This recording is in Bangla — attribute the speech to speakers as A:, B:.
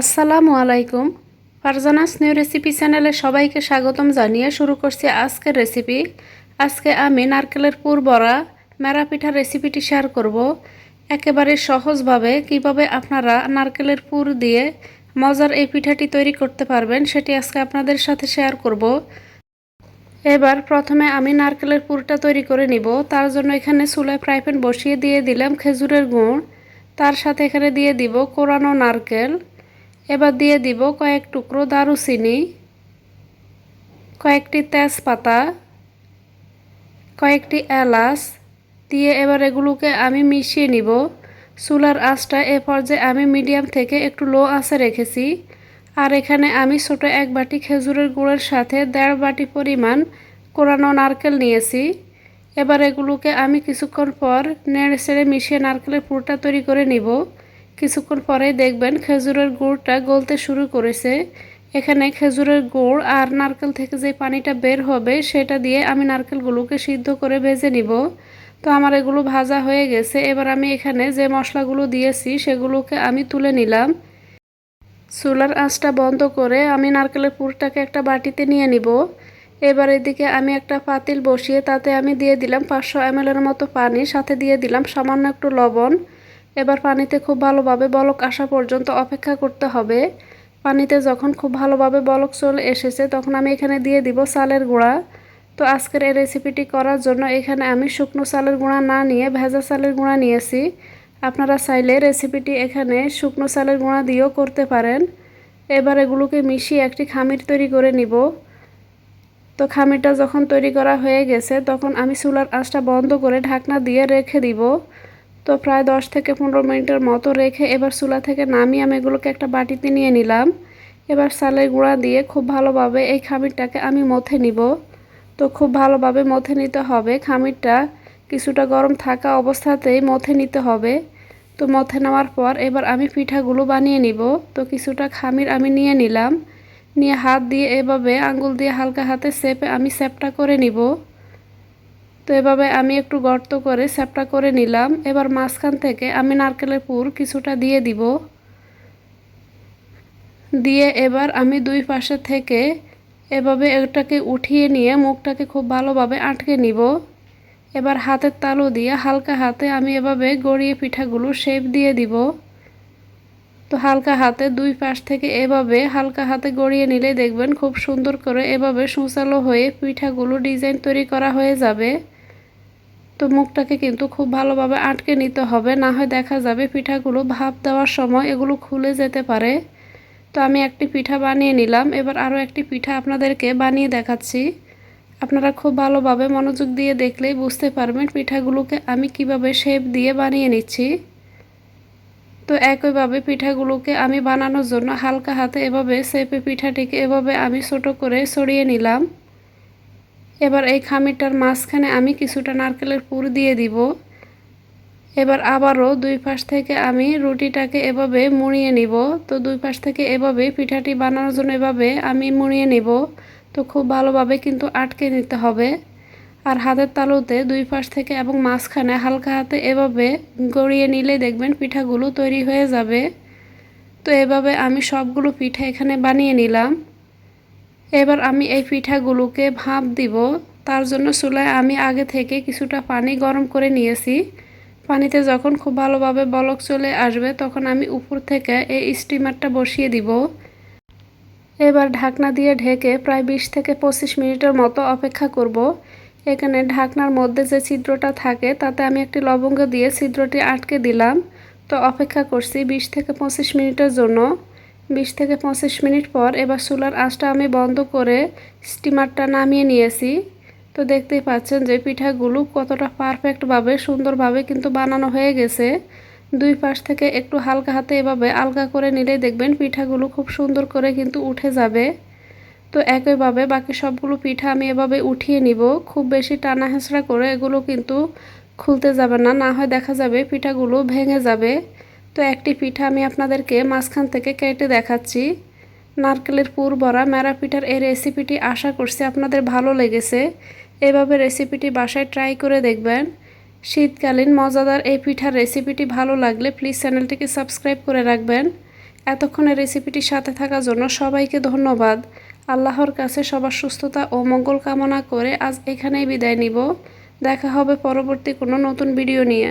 A: আসসালামু আলাইকুম। ফারজানাস নিউ রেসিপি চ্যানেলে সবাইকে স্বাগতম জানিয়ে শুরু করছি আজকের রেসিপি। আজকে আমি নারকেলের পুর বড়া, মেরা পিঠার রেসিপিটি শেয়ার করব। একেবারে সহজভাবে কীভাবে আপনারা নারকেলের পুর দিয়ে মজার এই পিঠাটি তৈরি করতে পারবেন সেটি আজকে আপনাদের সাথে শেয়ার করব। এবার প্রথমে আমি নারকেলের পুরটা তৈরি করে নিব। তার জন্য এখানে চুলায় ফ্রাই প্যান বসিয়ে দিয়ে দিলাম খেজুরের গুড়। তার সাথে এখানে দিয়ে দিব কোরানো নারকেল। এবার দিয়ে দিব কয়েক টুকরো দারুচিনি, কয়েকটি তেজপাতা, কয়েকটি এলাচ। দিয়ে এবার এগুলোকে আমি মিশিয়ে নিব। চুলার আঁচটা এ পর্যায়ে আমি মিডিয়াম থেকে একটু লো আঁচে রেখেছি। আর এখানে আমি ছোটো এক বাটি খেজুরের গুড়ের সাথে দেড় বাটি পরিমাণ কোরানো নারকেল নিয়েছি। এবার এগুলোকে আমি কিছুক্ষণ পর নেড়ে ছেড়ে মিশিয়ে নারকেলের পুরটা তৈরি করে নিব। কিছুক্ষণ পরে দেখবেন খেজুরের গুড়টা গলতে শুরু করেছে। এখানে খেজুরের গুড় আর নারকেল থেকে যে পানিটা বের হবে, সেটা দিয়ে আমি নারকেলগুলোকে সিদ্ধ করে ভেজে নিব। তো আমার এগুলো ভাজা হয়ে গেছে। এবার আমি এখানে যে মশলাগুলো দিয়েছি, সেগুলোকে আমি তুলে নিলাম। চুলার আঁচটা বন্ধ করে আমি নারকেলের পুরটাকে একটা বাটিতে নিয়ে নিব। এবার এদিকে আমি একটা পাতিল বসিয়ে তাতে আমি দিয়ে দিলাম পাঁচশো এমএলের মতো পানি, সাথে দিয়ে দিলাম সামান্য একটু লবণ। এবার পানিতে খুব ভালোভাবে বলক আসা পর্যন্ত অপেক্ষা করতে হবে। পানিতে যখন খুব ভালোভাবে বলক চলে এসেছে, তখন আমি এখানে দিয়ে দিব চালের গুঁড়া। তো আজকের এই রেসিপিটি করার জন্য এখানে আমি শুকনো চালের গুঁড়া না নিয়ে ভেজা চালের গুঁড়া নিয়েছি। আপনারা চাইলে রেসিপিটি এখানে শুকনো চালের গুঁড়া দিয়েও করতে পারেন। এবার এগুলোকে মিশিয়ে একটি খামির তৈরি করে নিব। তো খামিরটা যখন তৈরি করা হয়ে গেছে, তখন আমি চুলার আঁচটা বন্ধ করে ঢাকনা দিয়ে রেখে দিব। তো প্রায় দশ থেকে পনেরো মিনিটের মতো রেখে এবার চুলা থেকে নামিয়ে আমি এগুলোকে একটা বাটিতে নিয়ে নিলাম। এবার চালের গুঁড়া দিয়ে খুব ভালোভাবে এই খামিরটাকে আমি মথে নিব। তো খুব ভালোভাবে মথে নিতে হবে। খামিরটা কিছুটা গরম থাকা অবস্থাতেই মথে নিতে হবে। তো মথে নেওয়ার পর এবার আমি পিঠাগুলো বানিয়ে নিব। তো কিছুটা খামির আমি নিয়ে নিলাম। নিয়ে হাত দিয়ে এভাবে আঙ্গুল দিয়ে হালকা হাতে সেপে আমি সেপটা করে নিব। তো এভাবে আমি একটু গর্ত করে স্যাপটা করে নিলাম। এবার মাঝখান থেকে আমি নারকেলের পুর কিছুটা দিয়ে দিব। দিয়ে এবার আমি দুই পাশে থেকে এভাবে এটাকে উঠিয়ে নিয়ে মুখটাকে খুব ভালোভাবে আটকে নিব। এবার হাতের তালু দিয়ে হালকা হাতে আমি এভাবে গড়িয়ে পিঠাগুলো শেপ দিয়ে দিব। তো হালকা হাতে দুই পাশ থেকে এভাবে হালকা হাতে গড়িয়ে নিলে দেখবেন খুব সুন্দর করে এভাবে সুচালো হয়ে পিঠাগুলো ডিজাইন তৈরি করা হয়ে যাবে। তো মুখটাকে কিন্তু খুব ভালোভাবে আটকে নিতে হবে। না হয় দেখা যাবে পিঠাগুলো ভাপ দেওয়ার সময় এগুলো খুলে যেতে পারে। তো আমি একটি পিঠা বানিয়ে নিলাম। এবার আরও একটি পিঠা আপনাদেরকে বানিয়ে দেখাচ্ছি। আপনারা খুব ভালোভাবে মনোযোগ দিয়ে দেখলেই বুঝতে পারবেন পিঠাগুলোকে আমি কীভাবে শেপ দিয়ে বানিয়ে নিচ্ছি। তো একইভাবে পিঠাগুলোকে আমি বানানোর জন্য হালকা হাতে এভাবে শেপে পিঠাটিকে এভাবে আমি ছোট করে সরিয়ে নিলাম। এবার এই খামিরটার মাঝখানে আমি কিছুটা নারকেলের পুর দিয়ে দিব। এবার আবারও দুই পাশ থেকে আমি রুটিটাকে এভাবে মুড়িয়ে নিব। তো দুই পাশ থেকে এভাবে পিঠাটি বানানোর জন্য এভাবে আমি মুড়িয়ে নিব। তো খুব ভালোভাবে কিন্তু আটকে নিতে হবে। আর হাতের তালুতে দুই পাশ থেকে এবং মাঝখানে হালকা হাতে এভাবে গড়িয়ে নিলে দেখবেন পিঠাগুলো তৈরি হয়ে যাবে। তো এভাবে আমি সবগুলো পিঠা এখানে বানিয়ে নিলাম। এবার আমি এই পিঠাগুলোকে ভাপ দিব। তার জন্য চুলায় আমি আগে থেকে কিছুটা পানি গরম করে নিয়েছি। পানিতে যখন খুব ভালোভাবে বলক চলে আসবে, তখন আমি উপর থেকে এই স্টিমারটা বসিয়ে দিব। এবার ঢাকনা দিয়ে ঢেকে প্রায় বিশ থেকে পঁচিশ মিনিটের মতো অপেক্ষা করব। এখানে ঢাকনার মধ্যে যে ছিদ্রটা থাকে, তাতে আমি একটি লবঙ্গ দিয়ে ছিদ্রটি আটকে দিলাম। তো অপেক্ষা করছি বিশ থেকে পঁচিশ মিনিটের জন্য। বিশ থেকে পঁচিশ মিনিট পর এবার চুলার আঁচটা আমি বন্ধ করে স্টিমারটা নামিয়ে নিয়েছি। তো দেখতেই পাচ্ছেন যে পিঠাগুলো কতটা পারফেক্টভাবে, সুন্দরভাবে কিন্তু বানানো হয়ে গেছে। দুই পাশ থেকে একটু হালকা হাতে এভাবে আলগা করে নিলে দেখবেন পিঠাগুলো খুব সুন্দর করে কিন্তু উঠে যাবে। তো একইভাবে বাকি সবগুলো পিঠা আমি এভাবে উঠিয়ে নিব। খুব বেশি টানা হেঁচড়া করে এগুলো কিন্তু খুলতে যাবে না না হয় দেখা যাবে পিঠাগুলো ভেঙে যাবে। তো একটি পিঠা আমি আপনাদেরকে মাঝখান থেকে কেটে দেখাচ্ছি। নারকেলের পুর বড়া মেরা পিঠার এই রেসিপিটি আশা করছি আপনাদের ভালো লেগেছে। এভাবে রেসিপিটি বাসায় ট্রাই করে দেখবেন। শীতকালীন মজাদার এই পিঠার রেসিপিটি ভালো লাগলে প্লিজ চ্যানেলটিকে সাবস্ক্রাইব করে রাখবেন। এতক্ষণে রেসিপিটির সাথে থাকার জন্য সবাইকে ধন্যবাদ। আল্লাহর কাছে সবার সুস্থতা ও মঙ্গল কামনা করে আজ এখানেই বিদায় নিব। দেখা হবে পরবর্তী কোনো নতুন ভিডিও নিয়ে।